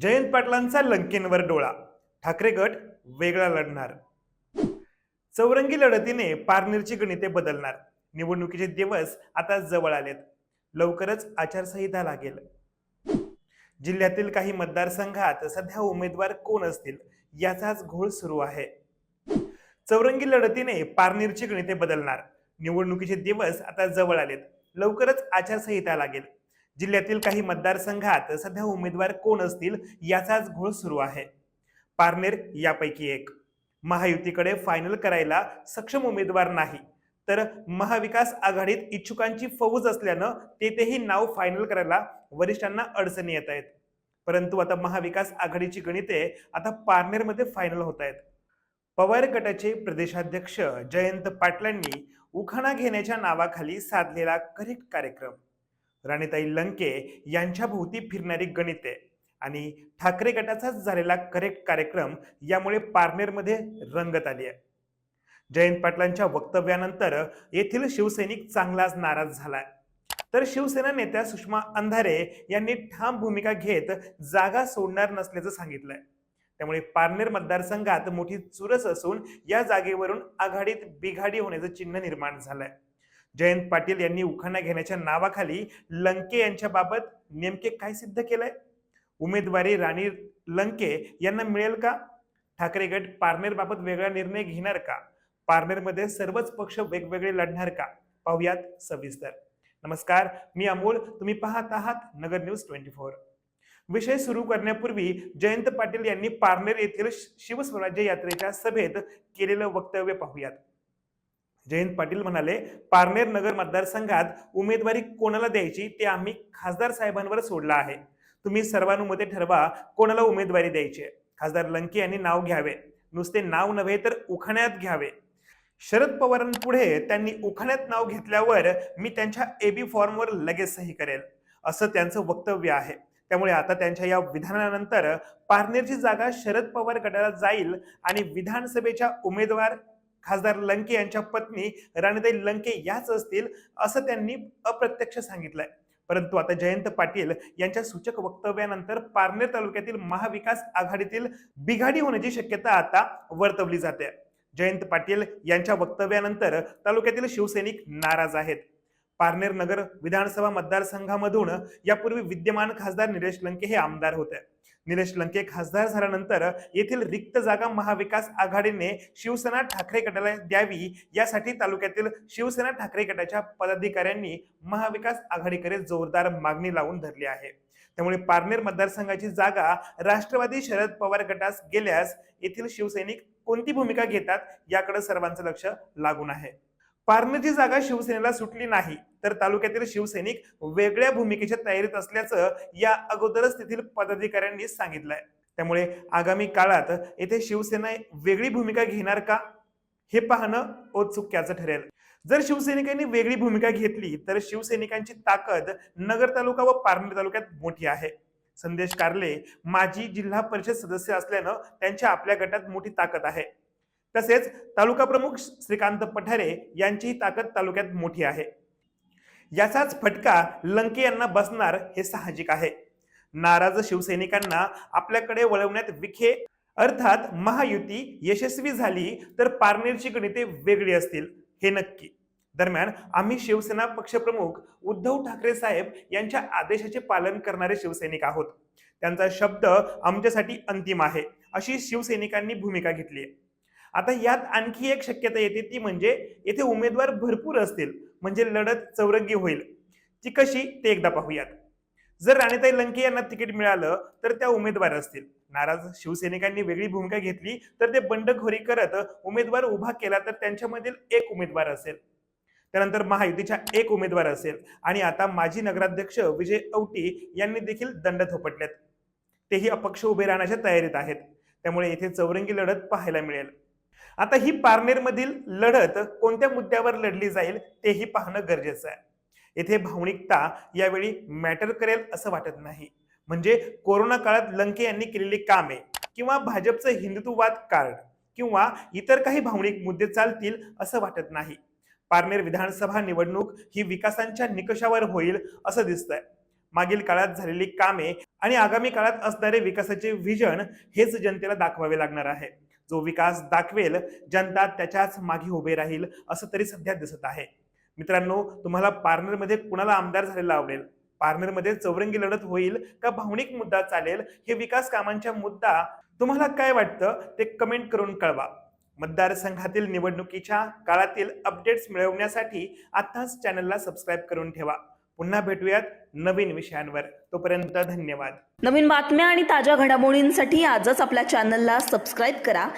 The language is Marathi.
जयंत पाटलांचा लंकेंवर डोळा. ठाकरे गट वेगळा लढणार. चौरंगी लढतीने पारनेरची गणिते बदलणार. निवडणुकीचे दिवस आता जवळ आलेत. लवकरच आचारसंहिता लागेल. जिल्ह्यातील काही मतदारसंघात सध्या उमेदवार कोण असतील याचाच घोळ सुरू आहे. चौरंगी लढतीने पारनेरची गणिते बदलणार. निवडणुकीचे दिवस आता जवळ आलेत. लवकरच आचारसंहिता लागेल. जिल्ह्यातील काही मतदारसंघात सध्या उमेदवार कोण असतील याचाच घोळ सुरू आहे. पारनेर यापैकी एक. महायुतीकडे फायनल करायला सक्षम उमेदवार नाही. तर महाविकास आघाडीत इच्छुकांची फौज असल्यानं तेथेही नाव फायनल करायला वरिष्ठांना अडचणी येत आहेत. परंतु आता महाविकास आघाडीची गणिते आता पारनेरमध्ये फायनल होत आहेत. पवार गटाचे प्रदेशाध्यक्ष जयंत पाटलांनी उखाणा घेण्याच्या नावाखाली साधलेला करेक्ट कार्यक्रम. राणीताई लंके यांच्या भोवती फिरणारी गणिते. आणि ठाकरे गटाचाच झालेला करेक्ट कार्यक्रम यामुळे पारनेरमध्ये रंगत आली आहे. जयंत पाटलांच्या वक्तव्यानंतर येथील शिवसैनिक चांगलाच नाराज झालाय. तर शिवसेना नेत्या सुषमा अंधारे यांनी ठाम भूमिका घेत जागा सोडणार नसल्याचं सांगितलंय. त्यामुळे पारनेर मतदारसंघात मोठी चुरस असून या जागेवरून आघाडीत बिघाडी होण्याचं चिन्ह निर्माण झालंय. जयंत पाटील यांनी उखाणा घेण्याच्या नावाखाली लंके यांच्याबाबत नेमके काय सिद्ध केलंय? उमेदवारी राणी लंके यांना मिळेल का? ठाकरे गट पारनेर बाबत वेगळा निर्णय घेणार का? पारनेरमध्ये सर्वच पक्ष वेगवेगळे लढणार का? पाहुयात सविस्तर. नमस्कार मी अमोल तुम्ही पाहत आहात नगर न्यूज ट्वेंटी फोर. विषय सुरू करण्यापूर्वी जयंत पाटील यांनी पारनेर येथील शिवस्वराज्य यात्रेच्या सभेत केलेलं वक्तव्य पाहूयात. जयंत पाटील म्हणाले पारनेर नगर मतदारसंघात उमेदवारी कोणाला द्यायची ते आम्ही खासदार साहेबांवर सोडला आहे. तुम्ही सर्वानुमते ठरवा कोणाला उमेदवारी द्यायची आहे. खासदार लंके यांनी नाव घ्यावे. नुसते नाव नव्हे तर उखाण्यात घ्यावे. शरद पवारांपुढे त्यांनी उखाण्यात नाव घेतल्यावर मी त्यांच्या एबी फॉर्मवर लगेच सही करेल असं त्यांचं वक्तव्य आहे. त्यामुळे आता त्यांच्या या विधानानंतर पारनेरची जागा शरद पवार गटाला जाईल आणि विधानसभेच्या उमेदवार खासदार लंके यांच्या पत्नी राणीताई लंके याच असतील असं त्यांनी अप्रत्यक्ष सांगितलंय. परंतु आता जयंत पाटील यांच्या सूचक वक्तव्यानंतर पारनेर तालुक्यातील महाविकास आघाडीतील बिघाडी होण्याची शक्यता आता वर्तवली जाते. जयंत पाटील यांच्या वक्तव्यानंतर तालुक्यातील शिवसैनिक नाराज आहेत. पारनेर नगर विधानसभा मतदारसंघामधून यापूर्वी विद्यमान खासदार निलेश लंके हे आमदार होते. निलेश लंके खासदार झाल्यानंतर येथील रिक्त जागा महाविकास आघाडीने शिवसेना ठाकरे गटाला द्यावी यासाठी तालुक्यातील शिवसेना ठाकरे गटाच्या पदाधिकाऱ्यांनी महाविकास आघाडीकडे जोरदार मागणी लावून धरली आहे. त्यामुळे पारनेर मतदारसंघाची जागा राष्ट्रवादी शरद पवार गटास गेल्यास येथील शिवसैनिक कोणती भूमिका घेतात याकडे सर्वांचं लक्ष लागून आहे. पारनेरची जागा शिवसेनेला सुटली नाही तर तालुक्यातील शिवसैनिक वेगळ्या भूमिकेच्या तयारीत असल्याचं या अगोदरच तेथील पदाधिकाऱ्यांनी सांगितलंय. त्यामुळे आगामी काळात येथे शिवसेना वेगळी भूमिका घेणार का? हे पाहणं औत्सुक्याचं ठरेल. जर शिवसैनिकांनी वेगळी भूमिका घेतली तर शिवसैनिकांची ताकद नगर तालुका व पारनेर तालुक्यात मोठी आहे. संदेश कारले माजी जिल्हा परिषद सदस्य असल्यानं त्यांच्या आपल्या गटात मोठी ताकद आहे. तसेच तालुका प्रमुख श्रीकांत पठारे यांचीही ताकद तालुक्यात मोठी आहे. याचाच फटका लंके यांना बसणार हे साहजिक आहे. नाराज शिवसैनिकांना आपल्याकडे वळवण्यात विखे अर्थात महायुती यशस्वी झाली तर पारनेरची गणिते वेगळी असतील हे नक्की. दरम्यान आम्ही शिवसेना पक्षप्रमुख उद्धव ठाकरे साहेब यांच्या आदेशाचे पालन करणारे शिवसैनिक आहोत. त्यांचा शब्द आमच्यासाठी अंतिम आहे अशी शिवसैनिकांनी भूमिका घेतली आहे. आता यात आणखी एक शक्यता येते ती म्हणजे येथे उमेदवार भरपूर असतील म्हणजे लढत चौरंगी होईल. ती कशी? ते एकदा पाहूयात. जर राणीताई लंके यांना तिकीट मिळालं तर त्या उमेदवार असतील. नाराज शिवसैनिकांनी वेगळी भूमिका घेतली तर ते बंडखोरी करत उमेदवार उभा केला तर त्यांच्यामधील एक उमेदवार असेल. त्यानंतर महायुतीच्या एक उमेदवार असेल. आणि आता माजी नगराध्यक्ष विजय औटी यांनी देखील दंड थोपटलेत. तेही अपक्ष उभे राहण्याच्या तयारीत आहेत. त्यामुळे येथे चौरंगी लढत पाहायला मिळेल. आता ही पारनेरमधील लढत कोणत्या मुद्द्यावर लढली जाईल तेही पाहणं गरजेचं आहे. येथे भावनिकता यावेळी मॅटर करेल असं वाटत नाही. म्हणजे कोरोना काळात लंके यांनी केलेली कामे किंवा भाजपचं हिंदुत्ववाद कार्ड किंवा इतर काही भावनिक मुद्दे चालतील असं वाटत नाही. पारनेर विधानसभा निवडणूक ही विकासांच्या निकषावर होईल असं दिसतंय. मागील काळात झालेली कामे आणि आगामी काळात असणारे विकासाचे व्हिजन हेच जनतेला दाखवावे लागणार आहे. जो विकास दाखवेल जनता त्याच्याच मागे उभे राहील असं तरी सध्या दिसत आहे. मित्रांनो तुम्हाला पार्नरमध्ये कुणाला आमदार झालेला आवडेल? पार्नरमध्ये चौरंगी लढत होईल का भावनिक मुद्दा चालेल? हे विकास कामांच्या मुद्दा तुम्हाला काय वाटतं ते कमेंट करून कळवा. मतदारसंघातील निवडणुकीच्या काळातील अपडेट्स मिळवण्यासाठी आताच चॅनलला सबस्क्राईब करून ठेवा. पुन्हा भेटूयात नवीन विषयांवर. तोपर्यंत धन्यवाद. नवीन बातम्या आणि ताज्या घडामोडींसाठी आजच आपल्या चॅनलला सबस्क्राईब करा.